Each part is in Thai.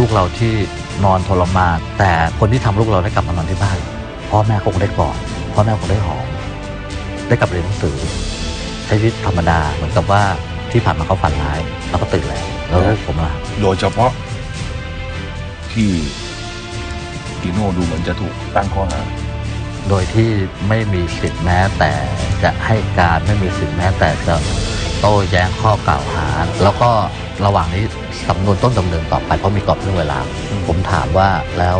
ลูกเราที่นอนทรมานแต่คนที่ทำลูกเราได้กลับมานอนที่บ้านพ่อแม่คงได้กอดพ่อแม่คงได้หอม ได้กลับเรียนหนังสือ ใช้ชีวิตธรรมดาเหมือนกับว่าที่ผ่านมาเขาฝันร้ายแล้วก็ตื่นแล้วแล้วลูกผมล่ะโดยเฉพาะที่จีโน่ดูเหมือนจะถูกตั้งข้อหาโดยที่ไม่มีสิทธิ์แม้แต่จะให้การไม่มีสิทธิ์แม้แต่จะโต้แย้งข้อกล่าวหา แล้วก็ ระหว่างนี้สำนวนต้นดำเนินต่อไปเพราะมีกรอบเรื่องเวลา ผมถามว่าแล้ว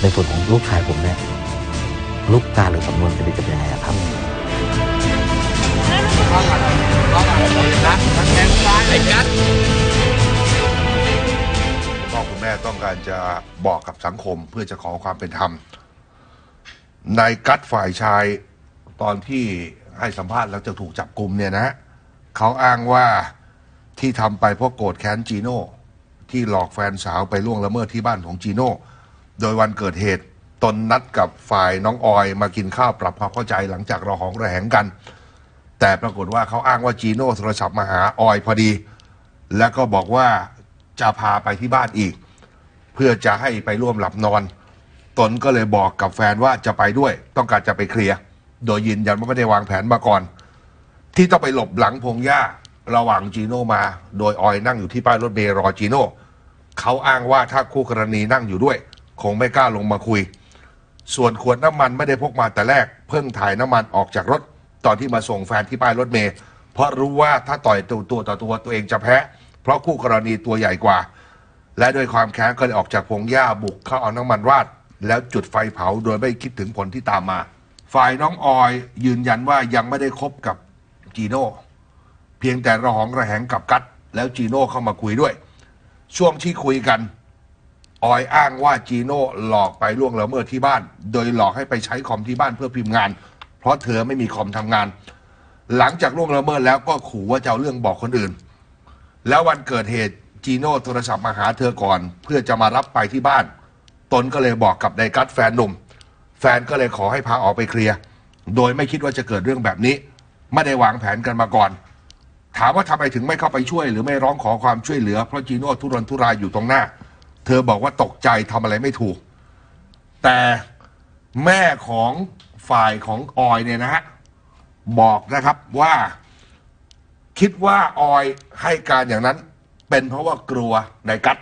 ในส่วนของลูกชายผมเนี่ยลูกการหรือสำนวนคดีจะเป็นยังไงอะครับคุณพ่อคุณแม่ต้องการจะบอกกับสังคมเพื่อจะขอความเป็นธรรมในกัดฝ่ายชายตอนที่ให้สัมภาษณ์แล้วจะถูกจับกลุ่มเนี่ยนะเขาอ้างว่า ที่ทำไปเพราะโกรธแค้นจีโน่ที่หลอกแฟนสาวไปล่วงละเมิดที่บ้านของจีโน่โดยวันเกิดเหตุตนนัดกับฝ่ายน้องออยมากินข้าวปรับความเข้าใจหลังจากเราหองระแหงกัน แต่ปรากฏว่าเขาอ้างว่าจีโน่โทรศัพท์มาหาออยพอดี แล้วก็บอกว่าจะพาไปที่บ้านอีก เพื่อจะให้ไปร่วมหลับนอน ตนก็เลยบอกกับแฟนว่าจะไปด้วย ต้องการจะไปเคลียร์โดยยืนยันว่าไม่ได้วางแผนมาก่อน ที่ต้องไปหลบหลังพงหญ้า ระหว่างจีโน่มา โดยออยนั่งอยู่ที่ป้ายรถเมล์รอจีโน่เขาอ้างว่าถ้าคู่กรณีนั่งอยู่ด้วย คงไม่กล้าลงมาคุย ส่วนขวดน้ำมันไม่ได้พกมาแต่แรก เพิ่งถ่ายน้ำมันออกจากรถ ตอนที่มาส่งแฟนที่ป้ายรถเมล์เพราะรู้ว่าถ้าต่อยตัวตัวต่อตัวตัวเองจะแพ้ เพราะคู่กรณีตัวใหญ่กว่า และด้วยความแค้นก็เลยออกจากพงหญ้าบุกเข้าเอาน้ำมันราดแล้วจุดไฟเผาโดยไม่คิดถึงผลที่ตามมา ฝ่ายน้องออยยืนยันว่ายังไม่ได้คบกับจีโน่ เพียงแต่ระหองระแหงกับกัดแล้วจีโน่เข้ามาคุยด้วย ช่วงที่คุยกัน ออยอ้างว่าจีโน่หลอกไปล่วงละเมิดที่บ้าน โดยหลอกให้ไปใช้คอมที่บ้านเพื่อพิมพ์งาน เพราะเธอไม่มีคอมทำงาน หลังจากล่วงละเมิดแล้วก็ขู่ว่าจะเอาเรื่องบอกคนอื่น แล้ววันเกิดเหตุจีโน่โทรศัพท์มาหาเธอก่อน เพื่อจะมารับไปที่บ้าน ตนก็เลยบอกกับไดกัสแฟนหนุ่ม แฟนก็เลยขอให้พาออกไปเคลียร์ โดยไม่คิดว่าจะเกิดเรื่องแบบนี้ ไม่ได้วางแผนกันมาก่อน ถามว่าทำไมถึงไม่เข้าไปช่วย หรือไม่ร้องขอความช่วยเหลือเพราะจีโน่ทุรนทุรายอยู่ตรงหน้า เธอบอกว่าตกใจทำอะไรไม่ถูก แต่แม่ของฝ่ายของออยเนี่ยนะฮะบอกนะครับว่าคิดว่าออยให้การอย่างนั้น เป็นเพราะว่ากลัวในกัด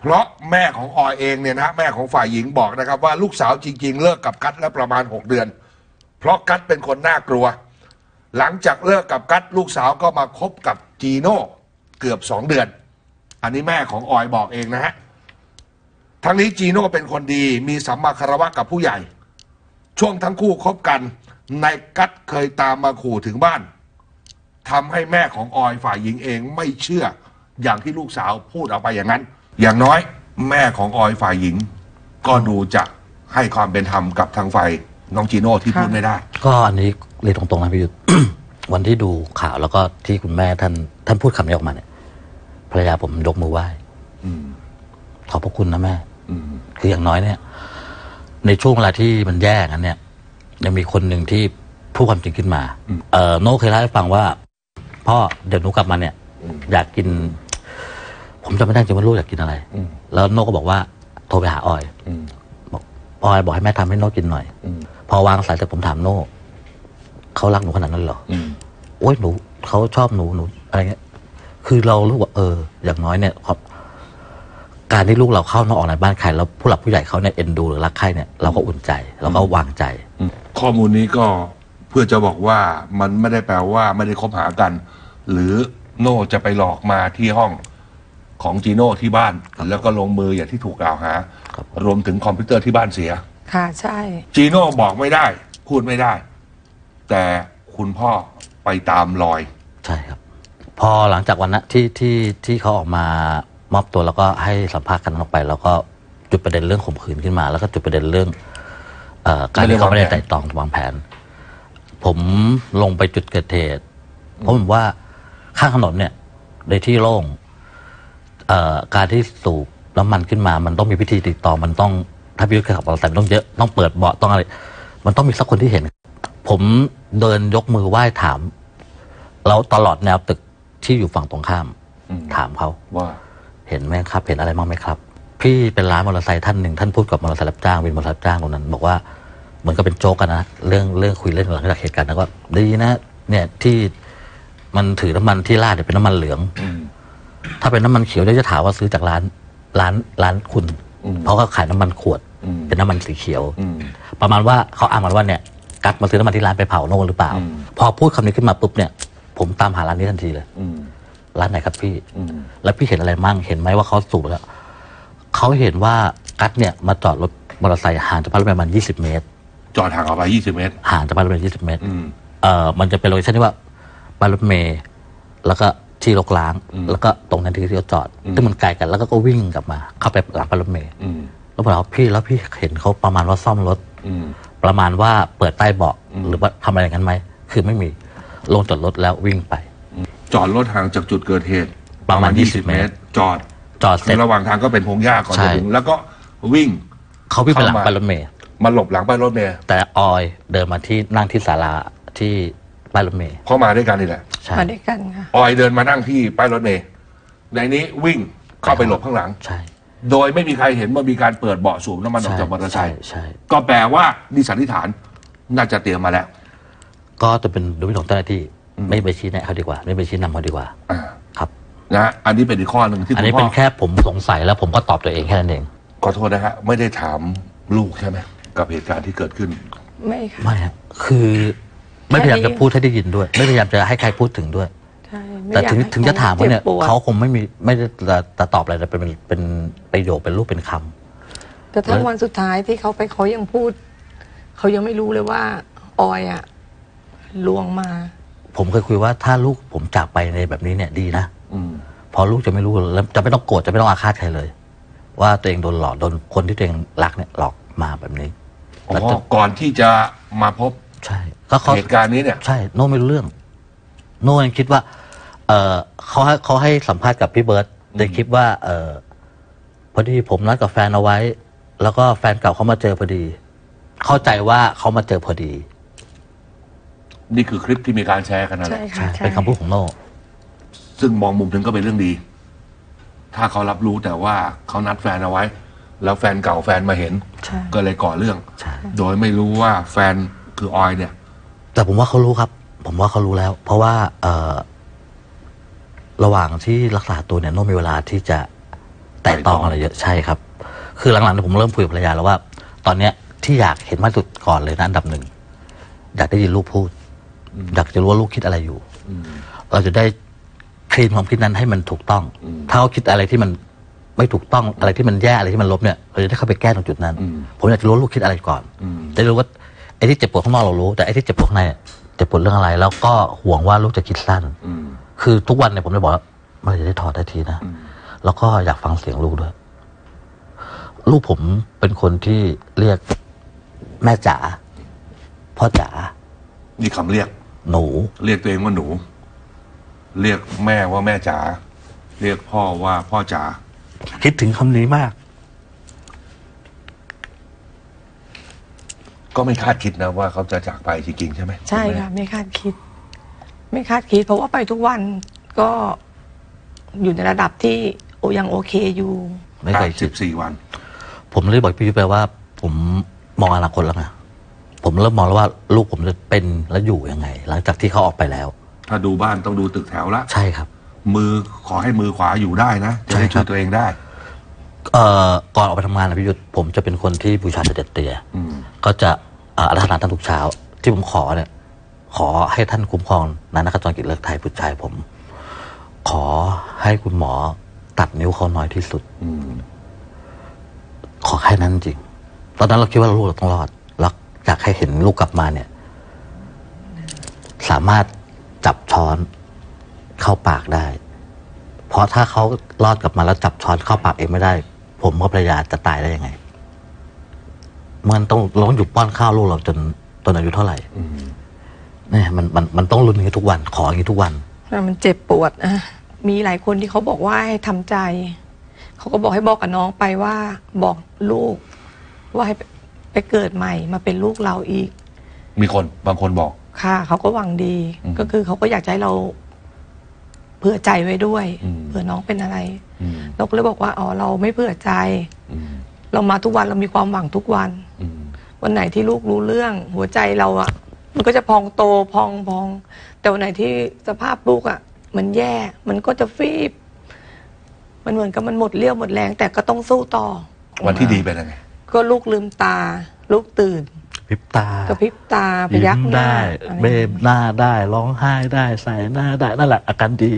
เพราะแม่ของออยเองเนี่ยนะแม่ของฝ่ายหญิงบอกนะครับว่าลูกสาวจริง ๆ เลิกกับกัดแล้วประมาณ 6 เดือน เพราะกัดเป็นคนน่ากลัว หลังจากเลิกกับกัดลูกสาวก็มาคบกับจีโน่เกือบ2เดือน อันนี้แม่ของออยบอกเองนะฮะ ทั้งนี้จีโน่เป็นคนดีมีสัมมาคารวะกับผู้ใหญ่ ช่วงทั้งคู่คบกันนายกัดเคยตามมาขู่ถึงบ้านทำให้แม่ของออยฝ่ายหญิงเองไม่เชื่ออย่างที่ลูกสาวพูดออกไปอย่างนั้น อย่างน้อยแม่ของออยฝ่ายหญิง ก็ดูจะให้ความเป็นธรรมกับทางฝ่าย น้องจีโน่ที่พูดไม่ได้ ก็อันนี้เรียนตรงๆนะพี่ยุทธ วันที่ดูข่าวแล้วก็ที่คุณแม่ท่าน ท่านพูดคำนี้ออกมาเนี่ยภรรยาผมยกมือไหว้อืมขอบพระคุณนะแม่อืมคืออย่างน้อยเนี่ย ในช่วงเวลาที่มันแย่กันเนี่ยยังมีคนหนึ่งที่พูดความจริงขึ้นมา เออโน้เคยเล่าให้ฟังว่า พ่อเดี๋ยวหนูกลับมาเนี่ย อยากกิน ผมจำไม่ได้จริงว่าลูกอยากกินอะไรอืมแล้วโน้ก็บอกว่า โทรไปหาออย อืมบอกออยบอกให้แม่ทำให้โน้กินหน่อยอืมพอวางสายแต่ผมถามโน้เขารักหนูขนาดนั้นเหรออืมโอ้ยหนูเขาชอบหนูหนูอะไรเงี้ย คือเรารู้ว่าเออ อย่างน้อยเนี่ยความการที่ลูกเราเข้านอกออกในบ้านใครแล้วผู้หลักผู้ใหญ่เขาเนี่ยเอ็นดูหรือรักใครเนี่ยเราก็อุ่นใจเราก็วางใจ ข้อมูลนี้ก็เพื่อจะบอกว่ามันไม่ได้แปลว่าไม่ได้คบหากัน หรือโน่จะไปหลอกมาที่ห้องของจีโน่ที่บ้าน แล้วก็ลงมืออย่างที่ถูกกล่าวหา ครับรวมถึงคอมพิวเตอร์ที่บ้านเสีย ค่ะใช่ จีโน่บอกไม่ได้ พูดไม่ได้ แต่คุณพ่อไปตามรอย ใช่ครับ พอหลังจากวันนั้นที่ที่ที่เขาออกมามอบตัวแล้วก็ให้สัมภาษณ์กันออกไป แล้วก็จุดประเด็นเรื่องข่มขืนขึ้นมา แล้วก็จุดประเด็นเรื่องเอ่อการที่เขาไม่ได้ไม่ได้วางแผนไต่ตรองวางแผน ผมลงไปจุดเกิดเหตุเพราะผมว่าข้างถนนเนี่ยในที่โล่งเอ่อการที่สูบ น้ำมันขึ้นมา มันต้องมีพิธีติดต่อ มันต้องถ้าพี่ยุทธเคยขับมอเตอร์ไซค์มันต้องเยอะต้องเปิดเบาะต้องอะไร มันต้องมีสักคนที่เห็น ผมเดินยกมือไหว้ถาม แล้วตลอดแนวตึกที่อยู่ฝั่งตรงข้าม อืมถามเขาว่า เห็นไหมครับ เห็นอะไรบ้างไหมครับ พี่เป็นร้านมอเตอร์ไซค์ท่านหนึ่งท่านพูดกับมอเตอร์ไซค์รับจ้างวินมอเตอร์ไซค์รับจ้างตรงนั้น บอกว่าเหมือนกับเป็นโจ๊กกันนะเรื่องเรื่องคุยเล่นหลังจากเหตุการณ์นั้นว่าดีนะ เนี่ยที่มันถือน้ำมันที่ราดเนี่ยเป็นน้ำมันเหลือง อืม ถ้าเป็นน้ำมันเขียวเดี๋ยวจะถามว่าซื้อจากร้าน ร้านร้านคุณอืมเพราะเขาขายน้ำมันขวดอืมเป็นน้ำมันสีเขียวอืมประมาณว่าเขาอ้างมันว่าเนี่ยกัดมาซื้อน้ำมันที่ร้านไปเผาโน่นหรือเปล่าอืมพอพูดคำนี้ขึ้นมาปุ๊บเนี่ย ผมตามหาร้านนี้ทันทีเลยอืมร้านไหนครับพี่อืมแล้วพี่เห็นอะไรมั่ง เห็นไหมว่าเขาสูบแล้ว เขาเห็นว่ากัดเนี่ยมาจอดรถมอเตอร์ไซค์ห่างจากบ้านรถเมล์ประมาณ20เมตร จอดห่างออกไปยี่สิบเมตร ห่างจากบ้านรถเมล์20เมตรอืมเอ่อ มันจะเป็นโลเคชั่นที่ว่าบ้านรถเมล์แล้วก็ ที่รกล้าง อืมแล้วก็ตรงนั้นที่ที่เขาจอดอืม ซึ่งมันไกลกันแล้วก็ก็วิ่งกลับมาเข้าไปหลังบ้านรถเมล์อืมแล้วผมถามว่าพี่แล้วพี่เห็นเขาประมาณว่าซ่อมรถ อืม ประมาณว่าเปิดใต้เบาะอืม หรือว่าทำอะไรอย่างนั้นไหมคือไม่มีลงจอดรถแล้ววิ่งไป จอดรถห่างจากจุดเกิดเหตุประมาณยี่สิบ20เมตร จอดจอดเสร็จ ระหว่างทางก็เป็นพงหญ้าก่อนใช่ จะถึงแล้วก็วิ่ง เขาวิ่งไปหลังเข้ามาบ้านรถเมล์มาหลบหลังป้ายรถเมล์แต่ออยเดินมาที่นั่งที่ศาลาที่ บ้านรถเมล์เพราะมาด้วยกันนี่แหละใช่มาด้วยกันค่ะ ออยเดินมานั่งที่ป้ายรถเมล์ในนี้วิ่งเข้าไปหลบข้างหลัง ใช่โดยไม่มีใครเห็นว่ามีการเปิดเบาะสูบน้ำมันออกจากมอเตอร์ไซใช่ค์ใช่ ก็แปลว่าดิสันนิษฐานน่าจะเตรียมมาแล้ว ก็จะเป็นดุลพินิจของเจ้าหน้าที่อืมไม่ไปชี้แนะเขาดีกว่า ไม่ไปชี้นำเขาดีกว่าอ่าครับนะอันนี้เป็นอีกข้อหนึ่งที่อันคุณนี้พ่เป็อนแค่ผมสงสัยแล้วผมก็ตอบตัวเองแค่นั้นเองขอโทษนะฮะไม่ได้ถามลูกใช่ไหมกับเหตุการณ์ที่เกิดขึ้น ไม่ค่ะไม่ฮะคือ ไม่พยายามจะพูดให้ได้ยินด้วย ไม่พยายามจะให้ใครพูดถึงด้วย ใช่ไม่แต่อยากถึงให้ถึงจะถามเขาเนี่ยจ็บปวดเขาคงไม่มีไม่ได้จะจะตอบอะไรแต่เป็นเป็นประโยคเป็นรูปเป็นคำแต่ทั้งวันสุดท้ายที่เขาไปเขายังพูด เขายังไม่รู้เลยว่า ออยอะลวงมา ผมเคยคุยว่าถ้าลูกผมจากไปในแบบนี้เนี่ยดีนะอืมพอลูกจะไม่รู้แล้วจะไม่ต้องโกรธจะไม่ต้องอาฆาตใครเลย ว่าตัวเองโดนหลอกโดนคนที่ตัวเองรักเนี่ยหลอกมาแบบนี้ อ๋แล้วอจะก่อนที่จะมาพบ ใช่ ก็เขาเหตุการณ์นี้เนี่ย ใช่ โน่ไม่รู้เรื่อง โน่ยังคิดว่า เออเขาให้เขาให้สัมภาษณ์กับพี่เบิร์ตในคลิปว่า เออพอดีผมนัดกับแฟนเอาไว้ แล้วก็แฟนเก่าเขามาเจอพอดี เข้าใจว่าเขามาเจอพอดี นี่คือคลิปที่มีการแชร์กันนั่นแหใช่ละค่ะใช่เป็นคำพูดของโน่ซึ่งมองมุมหนึ่งก็เป็นเรื่องดี ถ้าเขารับรู้แต่ว่าเขานัดแฟนเอาไว้ แล้วแฟนเก่าแฟนมาเห็น ใช่ก็เลยก่อเรื่อง ใช่ โดยไม่รู้ว่าแฟนคือออยเนี่ย แต่ผมว่าเขารู้ครับ ผมว่าเขารู้แล้ว เพราะว่าเออระหว่างที่รักษาตัวเนี่ยโน่มีเวลาที่จะแตะตองอะไรเยอะใช่ครับ คือหลังๆเนี่ยผมเริ่มคุยกับภรรยาแล้วว่า ตอนเนี้ยที่อยากเห็นมากที่สุดก่อนเลยนะอันดับหนึ่งอยากได้ยินลูกพูด อยากจะรู้ว่าลูกคิดอะไรอยู่อืมเราจะได้คลีนความคิดนั้นให้มันถูกต้องอืมถ้าเขาคิดอะไรที่มันไม่ถูกต้องอะไรที่มันแย่อะไรที่มันลบเนี่ยเราจะได้เข้าไปแก้ตรงจุดนั้นอืมผมอยากจะรู้ว่าลูกคิดอะไรก่อนอืมจะได้รู้ว่า ไอ้ที่เจ็บปวดข้างนอกเรารู้ แต่ไอ้ที่เจ็บปวดข้างในอะเจ็บปวดเรื่องอะไร แล้วก็ห่วงว่าลูกจะคิดสั้น อืม คือทุกวันเนี่ยผมเลยบอกว่าเมื่อไหร่จะได้ถอดได้ทีนะ อืม แล้วก็อยากฟังเสียงลูกด้วย ลูกผมเป็นคนที่เรียกแม่จ๋าพ่อจ๋านี่คำเรียก หนู เรียกตัวเองว่าหนู เรียกแม่ว่าแม่จ๋า เรียกพ่อว่าพ่อจ๋า คิดถึงคำนี้มาก ก็ไม่คาดคิดนะว่าเขาจะจากไปจริงๆใช่ไหมใช่ณแม่ค่ะไม่คาดคิด ไม่คาดคิด เพราะว่าไปทุกวันก็อยู่ในระดับที่โอยังโอเคอยู่ ไม่เคยสิคิดบสี่วัน ผมเลยบอกพี่ยุ้ยไปว่า ผมมองอนาคตแล้วไงผมเริ่มมองแล้วว่าลูกผมจะเป็นและอยู่ยังไง หลังจากที่เขาออกไปแล้ว ถ้าดูบ้านต้องดูตึกแถวละ ใช่ครับ มือขอให้มือขวาอยู่ได้นะจะได้ใช่ครัช่วบยตัวเองได้ เอ่อก่อนออกไปทำงานนะพี่ยุทธผมจะเป็นคนที่บูชาเสด็จเตี่ยอืม ก็จะเอ่ออาราธนาท่านทุกเช้า ที่ผมขอเนี่ย ขอให้ท่านคุ้มครองนานักจรกิจเลิกไทยผู้ชายผม ขอให้คุณหมอตัดนิ้วเขาน้อยที่สุดอืมขอแค่นั้นจริง ตอนนั้นเราคิดว่าลูกเราต้องรอดแล้วอยากให้เห็นลูกกลับมาเนี่ย สามารถจับช้อนเข้าปากได้ เพราะถ้าเขารอดกลับมาแล้วจับช้อนเข้าปากเองไม่ได้ ผมกับภรรยาจะตายได้ยังไง มันต้องเราต้องหยุดป้อนข้าวลูกเราจนจนอายุเท่าไหร่อืมเนี่ยมันมันมันต้องรุนอย่างนี้ทุกวันขออย่างนี้ทุกวันมันเจ็บปวดอะมีหลายคนที่เขาบอกว่าให้ทำใจ เขาก็บอกให้บอกกับน้องไปว่าบอกลูก ว่าให้ไปไปเกิดใหม่มาเป็นลูกเราอีก มีคนบางคนบอก ค่ะเขาก็หวังดีอืมก็คือเขาก็อยากจะให้เราผื่อใจไว้ด้วยอืมเผื่อน้องเป็นอะไรอืมเราก็เลยบอกว่าอ๋อเราไม่เผื่อใจอืม เรามาทุกวันเรามีความหวังทุกวันอืมวันไหนที่ลูกรู้เรื่อง หัวใจเราอะมันก็จะพองโตพองพอง แต่วันไหนที่สภาพลูกอะมันแย่ มันก็จะฟีบ มันเหมือนกับมันหมดเรี่ยวหมดแรง แต่ก็ต้องสู้ต่อ วันที่ดีเป็นยังไง ก็ลูกลืมตา ลูกตื่นพริบตากระพริบตาพยิ้ยักมหน้าได้ อะไรเบมหน้าได้ร้องไห้ได้ใส่หน้าได้นั่นแหละอาการดี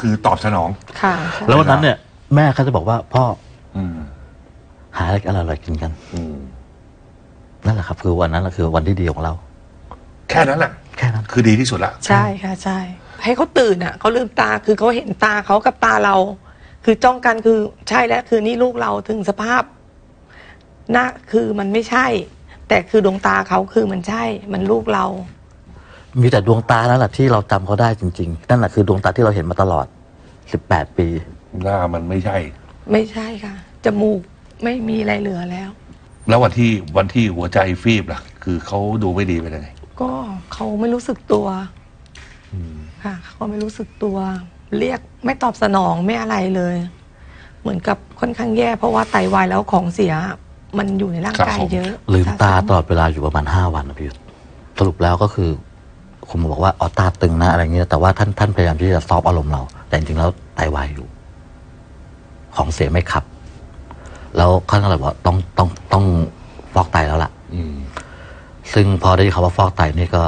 คือตอบสนอง ค่ะใช่แล้ววันนั้นเนี่ยแม่เขาจะบอกว่าพ่อ อืม หาอะไรอร่อยๆกินกันอืมนั่นแหละครับ คือวันนั้นแหละคือวันที่ดีของเรา แค่นั้นแหละแค่นั้นคือดีที่สุดละใช่ค่ะใช่ ให้เขาตื่นอะเขาลืมตาคือเขาเห็นตาเขากับตาเรา คือจ้องกันคือใช่แล้วคือนี่ลูกเราถึงสภาพหน้าคือมันไม่ใช่ แต่คือดวงตาเขาคือมันใช่ มันลูกเรา มีแต่ดวงตานั่นแหละที่เราจำเขาได้จริง ๆ นั่นแหละคือดวงตาที่เราเห็นมาตลอด 18 ปี หน้ามันไม่ใช่ ไม่ใช่ค่ะจมูก ไม่มีอะไรเหลือแล้ว แล้ววันที่วันที่หัวใจฟีบล่ะ คือเขาดูไม่ดีเป็นยังไงก็เขาไม่รู้สึกตัวค่ะเขาไม่รู้สึกตัว เรียกไม่ตอบสนองไม่อะไรเลย เหมือนกับค่อนข้างแย่ เพราะว่าไตวายแล้วของเสียมันอยู่ในร่างกายสะสมเยอะลืมตาสะสตลอดเวลาอยู่ประมาณ 5 วันนะพี่ยุทธสรุปแล้วก็คือ คุณหมอบอกว่าอ๋อตาตึงนะอะไรเงี้ยแต่ว่าท่านท่านพยายามที่จะซอฟต์อารมณ์เรา แต่จริงๆแล้วไตวายอยู่ ของเสียไม่ขับ แล้วเขาก็เลยบอกว่าต้องต้องต้องฟอกไตแล้วล่ะอืมซึ่งพอได้ยินคำว่าฟอกไตนี่ก็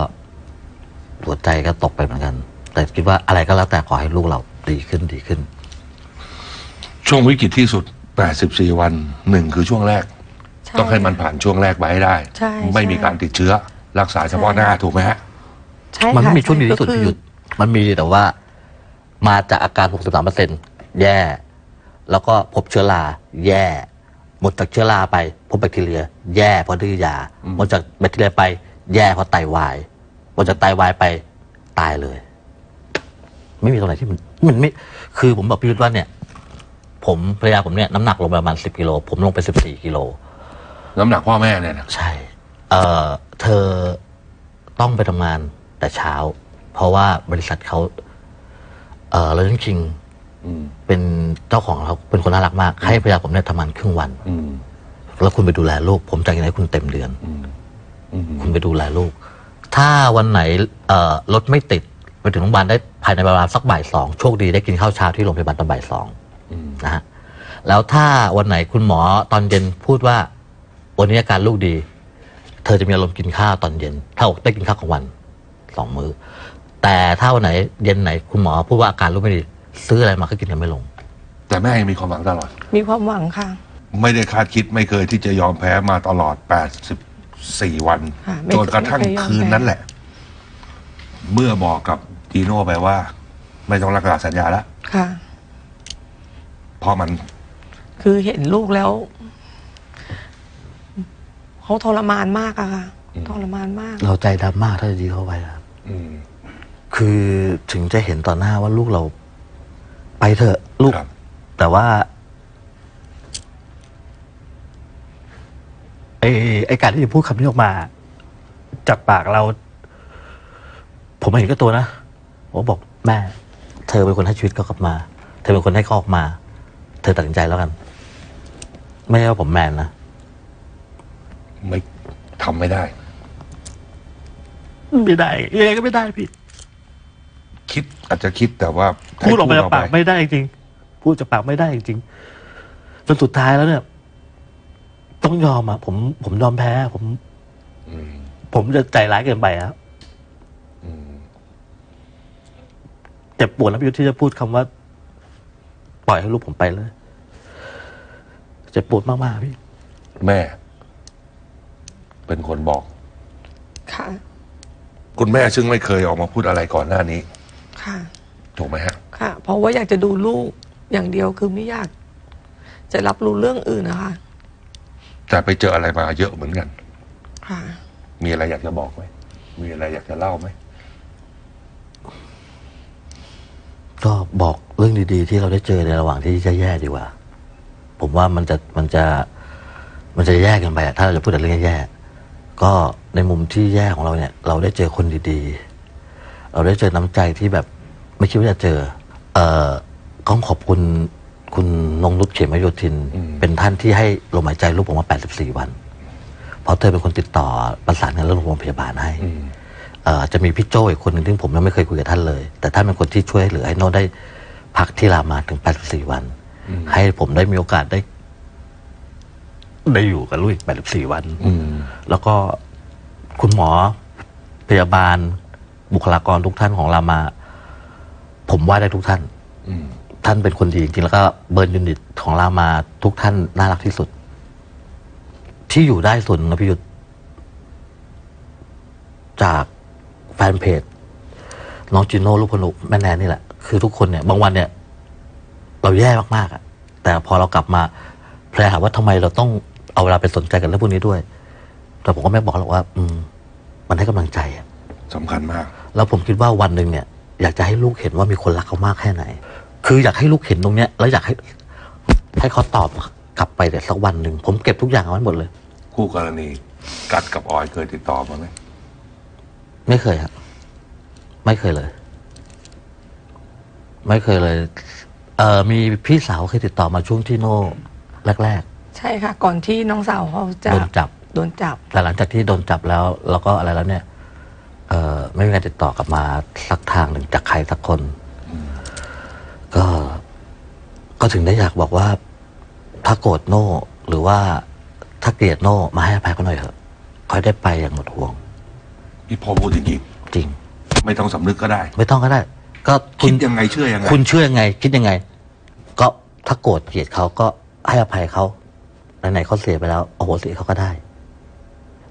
หัวใจก็ตกไปเหมือนกัน แต่คิดว่าอะไรก็แล้วแต่ขอให้ลูกเราดีขึ้นดีขึ้น ช่วงวิกฤตที่สุด 84 วันหนึ่งคือช่วงแรกช่ ต้องให้มันผ่านช่วงแรกไปให้ได้ ใช่ไม่มีใช่การติดเชื้อ รักษาเฉพาะหน้าถูกไหมฮะ ใช่มันไม่ค่ะมีช่วงดีที่สุดก็คือพี่ยุทธมันมีแต่ว่า มาจากอาการ 63เปอร์เซ็นแย่ แล้วก็พบเชื้อราแย่ หมดจากเชื้อราไปพบแบคทีเรีย แย่เพราะดื้อยาหมดจากแบคทีเรียไป แย่เพราะไตวายหมดจากไตวายไปตายเลย ไม่มีตรงไหนที่มันมันไม่ คือผมบอกพี่ยุทธว่าเนี่ย ผมภรรยาผมเนี่ยน้ำหนักลงไปประมาณสิบกิโลผมลงไปสิบสี่กิโลน้ำหนักพ่อแม่เนี่ยนะใช่ เอ่อเธอต้องไปทำงานแต่เช้า เพราะว่าบริษัทเขาเอ่อ Lion King อืม เป็นเจ้าของเขาเป็นคนน่ารักมาก ให้ภรรยาผมเนี่ยทำงานครึ่งวันอืมแล้วคุณไปดูแลลูก ผมจ่ายเงินให้คุณเต็มเดือนอืมอืมคุณไปดูแลลูก ถ้าวันไหนเอ่อรถไม่ติดไปถึงโรงพยาบาลได้ภายในประมาณสักบ่ายสองโชคดีได้กินข้าวเช้าที่โรงพยาบาลตอนบ่ายสองอืมนะฮะแล้วถ้าวันไหนคุณหมอตอนเย็นพูดว่า วันนี้อาการลูกดี เธอจะมีอารมณ์กินข้าวตอนเย็นถ้าได้กินข้าวของวันสองมื้อแต่ถ้าวันไหนเย็นไหนคุณหมอพูดว่าอาการลูกไม่ดี ซื้ออะไรมาก็กินกันไม่ลง แต่แม่ยังมีความหวังตลอด มีความหวังค่ะ ไม่ได้คาดคิดไม่เคยที่จะยอมแพ้มาตลอด 84 วันค่ะไม่จนกระทั่งไม่เคยยอมคืนแพ้ นั้นแหละ เมื่อบอกกับจีโน่ไปว่า ไม่ต้องรักษาสัญญาแล้วค่ะ เพราะมันคือเห็นลูกแล้วเขาทรมานมากอะค่ะทรมานมาก เราใจดำมากถ้าจะดีเข้าไปนะครับ อืม คือถึงจะเห็นต่อหน้าว่าลูกเรา ไปเถอะลูก ครับ แต่ว่าไอ้ไอ้การที่จะพูดคำนี้ออกมา จากปากเรา ผมเห็นก็ตัวนะผมบอกแม่ เธอเป็นคนให้ชีวิตเขากลับมา เธอเป็นคนให้เขาออกมา เธอตัดสินใจแล้วกัน ไม่ใช่ว่าผมแมนนะไม่ทำไม่ได้ ไม่ได้ยังไงก็ไม่ได้พี่ คิดอาจจะคิดแต่ว่าพูดออกมาจากปากไม่ได้จริงพูดจากปากไม่ได้จริงจนสุดท้ายแล้วเนี่ย ต้องยอมอะผมผมยอมแพ้ ผมอืมผมจะใจร้ายเกินไปครับอืมเจ็บปวดแล้วพี่ยุทธที่จะพูดคำว่า ปล่อยให้ลูกผมไปเลยเจ็บปวดมากๆพี่ แม่ เป็นคนบอก ค่ะ คุณแม่ซึ่งไม่เคยออกมาพูดอะไรก่อนหน้านี้ ค่ะ ถูกไหมฮะ ค่ะ เพราะว่าอยากจะดูลูกอย่างเดียวคือไม่อยาก จะรับรู้เรื่องอื่นนะคะ แต่ไปเจออะไรมาเยอะเหมือนกัน ค่ะ มีอะไรอยากจะบอกไหม มีอะไรอยากจะเล่าไหม ก็บอกเรื่องดีๆ ที่เราได้เจอในระหว่างที่แย่ๆดีกว่า ผมว่ามันจะมันจะ มันจะแย่กันไปอะถ้าเราจะพูดแต่เรื่องแย่ๆก็ในมุมที่แย่ของเราเนี่ย เราได้เจอคนดีๆ เราได้เจอน้ำใจที่แบบ ไม่คิดว่าจะเจอเอ่อต้องขอบคุณคุณนงนุชเขมโยธินอืมเป็นท่านที่ให้ลมหายใจลูกผมมา 84 วัน เพราะเธอเป็นคนติดต่อประสานงานเรื่องโรงพยาบาลให้อืมเอ่อจะมีพี่โจ้อีกคนหนึ่งที่ผมยังไม่เคยคุยกับท่านเลย แต่ท่านเป็นคนที่ช่วยเหลือให้โน้ตได้พักที่รามาถึง 84 วันอืมให้ผมได้มีโอกาสได้ ได้อยู่กับลูกอีก 84 วันอืมแล้วก็คุณหมอพยาบาลบุคลากรทุกท่านของรามา ผมว่าได้ทุกท่านอืมท่านเป็นคนดีจริงๆแล้วก็เบิร์นยูนิตของรามาทุกท่านน่ารักที่สุด ที่อยู่ได้ส่วนหนึ่งนะพี่ยุทธจากแฟนเพจน้องจิโน่ลูกพนุแม่แนนนี่แหละ คือทุกคนเนี่ย บางวันเนี่ย เราแย่มากๆอะแต่พอเรากลับมาแพรถามว่าทำไมเราต้องเอาเวลาไปสนใจกับเรื่องพวกนี้ด้วย แต่ผมก็ไม่บอกหรอกว่า อืม มันให้กำลังใจอะสำคัญมาก แล้วผมคิดว่าวันหนึ่งเนี่ย อยากจะให้ลูกเห็นว่ามีคนรักเขามากแค่ไหน คืออยากให้ลูกเห็นตรงเนี้ยแล้วอยากให้ให้เขาตอบกลับไปแต่สักวันหนึ่งผมเก็บทุกอย่างเอาไว้หมดเลย คู่กรณีกัดกับออยเคยติดต่อมาไหมไม่เคยครับ ไม่เคยเลย ไม่เคยเลย เอ่อมีพี่สาวเคยติดต่อมาช่วงที่โน่แรกใช่ค่ะ ก่อนที่น้องสาวเขาๆจะโดนจับ โดนจับ แต่หลังจากที่โดนจับแล้ว แล้วก็อะไรแล้วเนี่ยเอ่อ ไม่มีการติดต่อกลับมาสักทางหนึ่งจากใครสักคน ก็ก็ถึงได้อยากบอกว่า ถ้าโกรธโน่ หรือว่าถ้าเกลียดโน่มาให้อภัยเขาหน่อยเถอะค่อยได้ไปอย่างหมดห่วงพี่พอพูดจริงจริงๆไม่ต้องสำนึกก็ได้ ไม่ต้องก็ได้ ก็คุคิณดยังไงเชื่อยังไงคุณเชื่อยังไง คิดยังไง ก็ถ้าโกรธเกลียดเขาก็ให้อภัยเขาไหนๆเขาเสียไปแล้วโอ้โหสิเขาก็ได้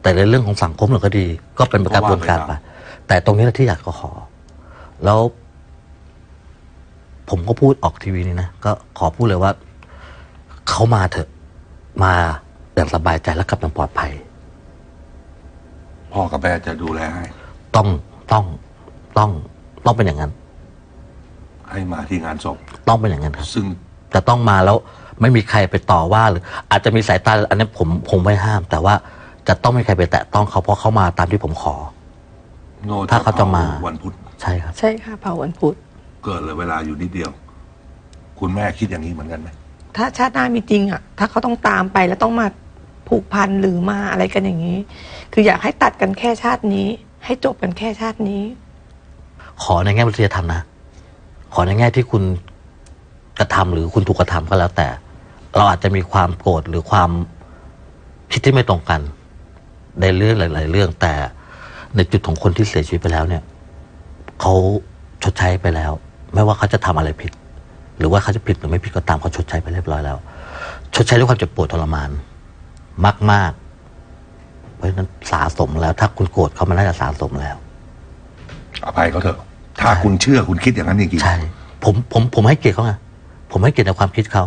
แต่ในเรื่องของสังคมหรือก็ดี ก็เป็นไปตามกระบวนการไปแต่ตรงนี้แหละที่อยากจะขอ แล้ว ผมก็พูดออกทีวีนี่นะก็ขอพูดเลยว่าเขามาเถอะ มาอย่างสบายใจและกลับอย่างปลอดภัย พ่อกับแม่จะดูแลให้ ต้องต้องต้องต้องเป็นอย่างนั้น ให้มาที่งานศพต้องเป็นอย่างนั้นครับ ซึ่งจะต้องมาแล้วไม่มีใครไปต่อว่าหรือ อาจจะมีสายตาอันนี้ผมคงไม่ห้าม แต่ว่า จะต้องไม่มีใครไปแตะต้องเขาเพราะเขามาตามที่ผมขอโน่ถ้าเขาจะมาผวันพุธใช่ครับ ใช่ค่ะเผาวันพุธเกิดเลยเวลาอยู่นิดเดียว คุณแม่คิดอย่างนี้เหมือนกันไหมถ้าชาติหน้ามีจริงอะ ถ้าเขาต้องตามไปแล้วต้องมาผูกพันหรือมาอะไรกันอย่างนี้ คืออยากให้ตัดกันแค่ชาตินี้ ให้จบกันแค่ชาตินี้ ขอในแง่มนุษยธรรมนะ ขอในแง่ที่คุณกระทำหรือคุณถูกกระทำก็แล้วแต่ เราอาจจะมีความโกรธหรือความคิดที่ไม่ตรงกัน ในเรื่องหลาย ๆ เรื่องแต่ในจุดของคนที่เสียชีวิตไปแล้วเนี่ยเขาชดใช้ไปแล้ว ไม่ว่าเขาจะทำอะไรผิด หรือว่าเขาจะผิดหรือไม่ผิดก็ตามเขาชดใช้ไปเรียบร้อยแล้ว ชดใช้ด้วยความเจ็บปวดทรมานมาก ๆ เพราะฉะนั้นสาสมแล้ว ถ้าคุณโกรธเขามันน่าจะสาสมแล้วอภัยเขาเถอะ ถ้าคุณเชื่อคุณคิดอย่างนั้นจริงใช่ผมผมผมให้เกียรติเขาไงผมให้เกียรติในความคิดเขา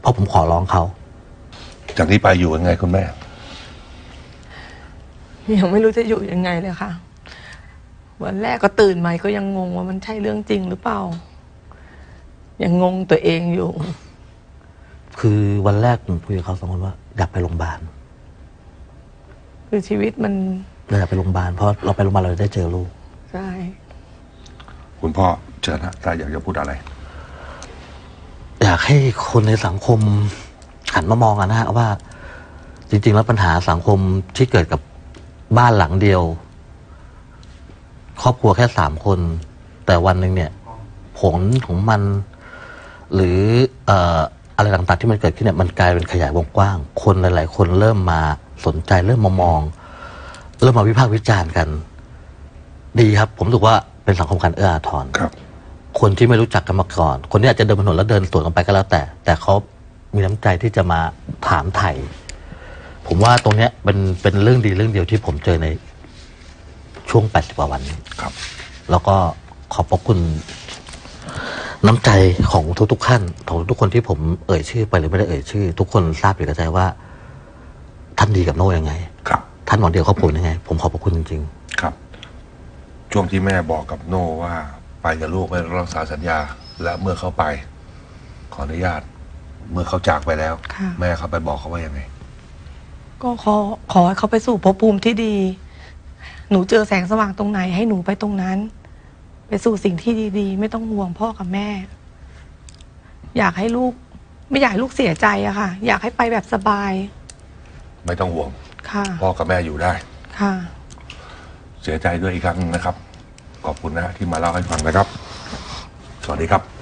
เพราะผมขอร้องเขาๆจากนี้ไปอยู่ยังไงคุณแม่ ยังไม่รู้จะอยู่ยังไงเลยค่ะ วันแรกก็ตื่นมาก็ยังงงว่ามันใช่เรื่องจริงหรือเปล่า ยังงงตัวเองอยู่ คือวันแรกผมคุยกับเขาสองคนว่าอยากไปโรงพยาบาลคือชีวิตมันเราอยากไปโรงพยาบาลเพราะเราไปโรงพยาบาลเราจะได้เจอลูกใช่คุณพ่อเชิญนะถ้าอยากจะพูดอะไร อยากให้คนในสังคมหันมามองกันนะฮะว่า จริง ๆ แล้วปัญหาสังคมที่เกิดกับ บ้านหลังเดียว ครอบครัวแค่สามคน แต่วันหนึ่งเนี่ย ผลของมัน หรือเอ่ออะไรต่างๆที่มันเกิดขึ้นเนี่ยมันกลายเป็นขยายวงกว้าง คนหลาย ๆ คนเริ่มมาสนใจเริ่มมามอง เริ่มมาวิพากษ์วิจารณ์กัน ดีครับ ผมรู้สึกว่าเป็นสังคมการเอื้ออาทรครับ คนที่ไม่รู้จักกันมาก่อน คนที่อาจจะเดินบนถนนแล้วเดินสวนกันไปก็แล้วแต่ แต่เขามีน้ำใจที่จะมาถามไถ่ ผมว่าตรงเนี้ยเป็นเป็นเรื่องดีเรื่องเดียวที่ผมเจอในช่วง 80กว่าวันนี้ครับ แล้วก็ขอบพระคุณ น้ำใจของทุกๆขั้นของทุกคนที่ผมเอ่ยชื่อไปหรือไม่ได้เอ่ยชื่อ ทุกคนทราบอยู่กับใจว่า ท่านดีกับโน่ยังไง ครับ ท่านหวังเดียวกับผมยังไง ผมขอบพระคุณจริงครับ ช่วงที่แม่บอกกับโน่ว่า ไปกับลูกไปรักษาสัญญา และเมื่อเขาไป ขออนุญาต เมื่อเขาจากไปแล้ว ค่ะ แม่เขาไปบอกเขาว่ายังไง ก็ขอขอให้เขาไปสู่ภพภูมิที่ดี หนูเจอแสงสว่างตรงไหน ให้หนูไปตรงนั้น ไปสู่สิ่งที่ดีๆ ไม่ต้องห่วงพ่อกับแม่ อยากให้ลูก ไม่อยากให้ลูกเสียใจอะค่ะ อยากให้ไปแบบสบาย ไม่ต้องห่วง ค่ะ พ่อกับแม่อยู่ได้ ค่ะ เสียใจด้วยอีกครั้งหนึ่งนะครับ ขอบคุณนะที่มาเล่าให้ฟังนะครับ สวัสดีครับ